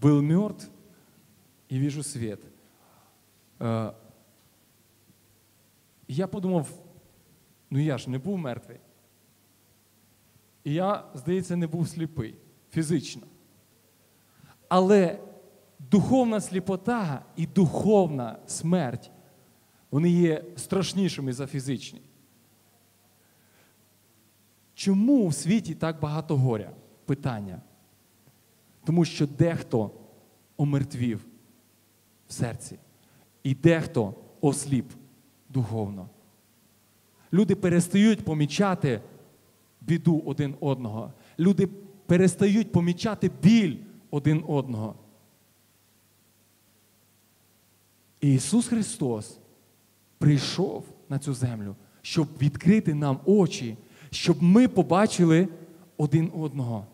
был мертв и вижу свет. Е, Я подумав, ну я ж не був мертвий. І я, здається, не був сліпий фізично. Але духовна сліпота і духовна смерть, вони є страшнішими за фізичні. Чому в світі так багато горя? Питання. Тому що дехто омертвів в серці, і дехто осліп духовно. Люди перестають помічати біду один одного. Люди перестають помічати біль один одного. І Ісус Христос прийшов на цю землю, щоб відкрити нам очі, щоб ми побачили один одного,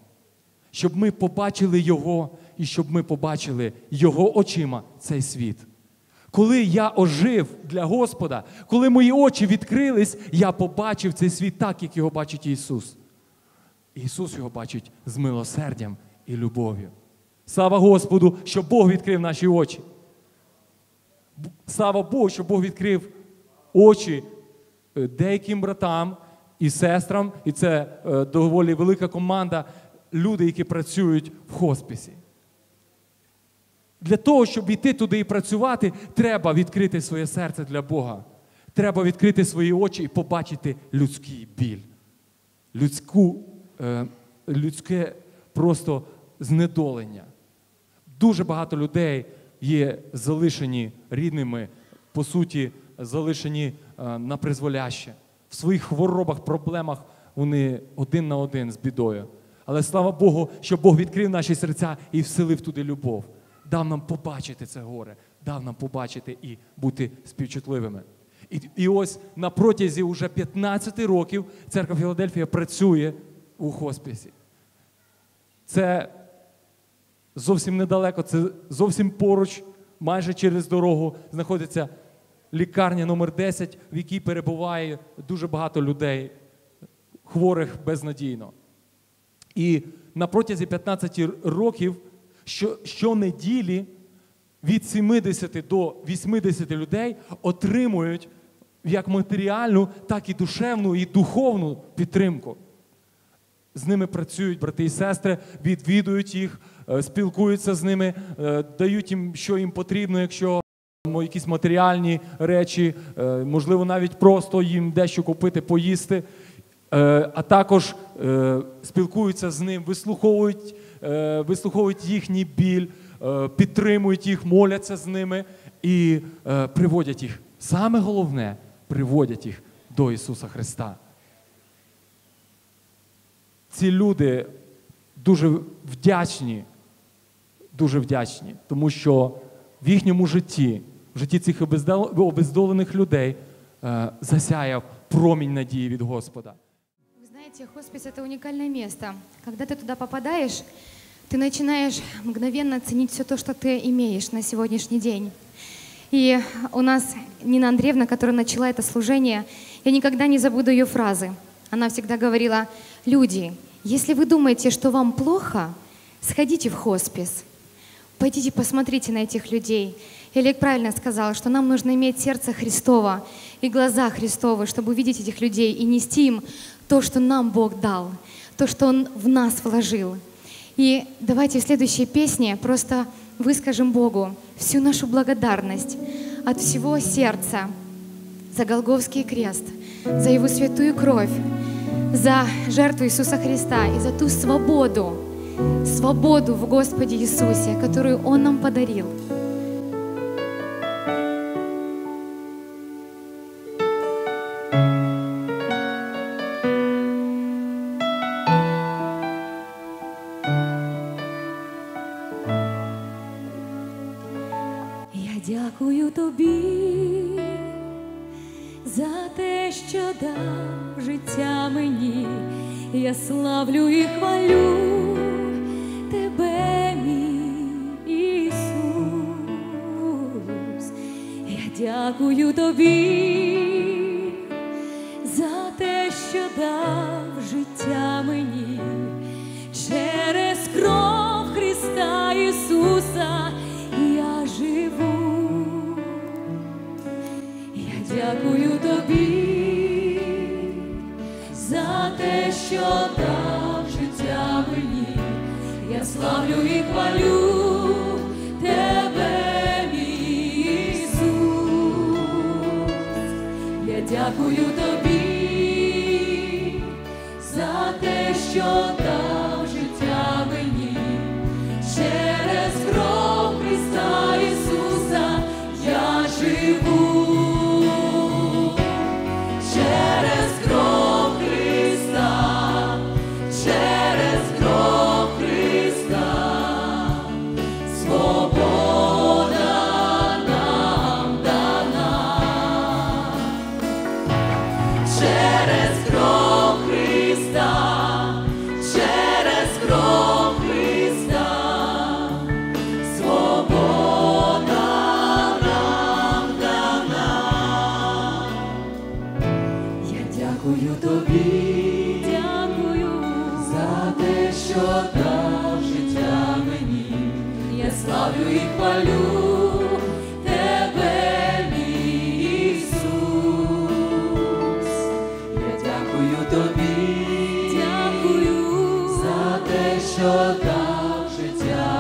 щоб ми побачили Його і щоб ми побачили Його очима цей світ. Коли я ожив для Господа, коли мої очі відкрились, я побачив цей світ так, як його бачить Ісус. Ісус його бачить з милосердям і любов'ю. Слава Господу, що Бог відкрив наші очі. Слава Богу, що Бог відкрив очі е, деяким братам і сестрам, і це е, доволі велика команда, люди, які працюють в хосписі. Для того, щоб йти туди і працювати, треба відкрити своє серце для Бога. Треба відкрити свої очі і побачити людський біль, людську, е, людське просто знедолення. Дуже багато людей є залишені рідними, по суті, залишені е, на призволяще. В своїх хворобах, проблемах вони один на один з бідою. Але слава Богу, що Бог відкрив наші серця і вселив туди любов дав нам побачити це горе, дав нам побачити і бути співчутливими. І і ось на протязі уже 15 років церква Філадельфія працює у хосписі. Це зовсім недалеко, це зовсім поруч, майже через дорогу знаходиться лікарня номер 10 в якій перебуває дуже багато людей, хворих безнадійно. І на протязі 15 років що щонеділі від 70 до 80 людей отримують як матеріальну, так і душевну і духовну підтримку. З ними працюють брати і сестри, відвідують їх, е, спілкуються з ними, е, дають їм, що їм потрібно, якщо якісь матеріальні речі, е, можливо, навіть просто їм дещо купити, поїсти. А також спілкуються з ним, вислуховують Е, вислуховують їхній біль, е, підтримують їх, моляться з ними і е, приводять їх. Саме головне приводять їх до Ісуса Христа. Ці люди дуже вдячні, дуже вдячні, тому що в їхньому житті, в житті цих обездолених людей засяяв промінь надії від Господа. Знаете, хоспис – это уникальное место. Когда ты туда попадаешь, ты начинаешь мгновенно ценить все то, что ты имеешь на сегодняшний день. И у нас Нина Андреевна, которая начала это служение, я никогда не забуду ее фразы. Она всегда говорила, люди, если вы думаете, что вам плохо, сходите в хоспис, пойдите посмотрите на этих людей. И правильно сказал, что нам нужно иметь сердце Христова и глаза Христовы, чтобы увидеть этих людей и нести им то, что нам Бог дал, то, что Он в нас вложил. И давайте в следующей песне просто выскажем Богу всю нашу благодарность от всего сердца за Голговский крест, за Его святую кровь, за жертву Иисуса Христа и за ту свободу, свободу в Господе Иисусе, которую Он нам подарил. славлю і хвалю дякую тобі за те, що дав життя мені через кров Христа Ісуса я живу. Я дякую тобі за те, що дав життя мені, я славлю і хвалю. дякую тобі за те, що ти. що дав життя мені, я славлю і хвалю тебе, мій Я дякую тобі, дякую за те, що дав життя.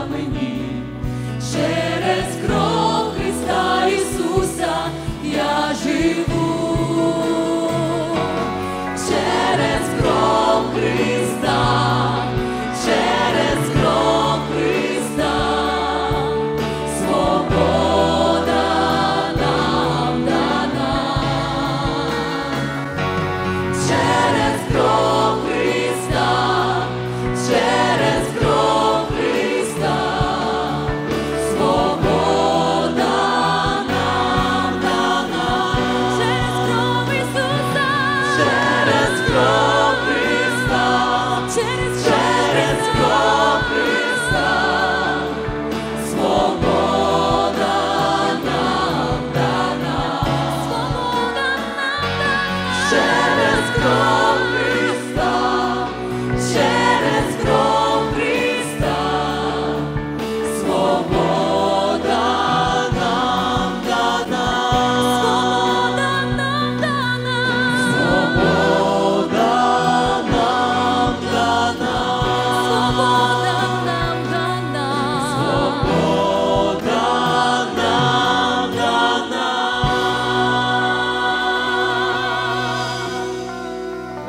Let us go.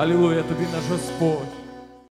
Алілуя тобі наш Господь.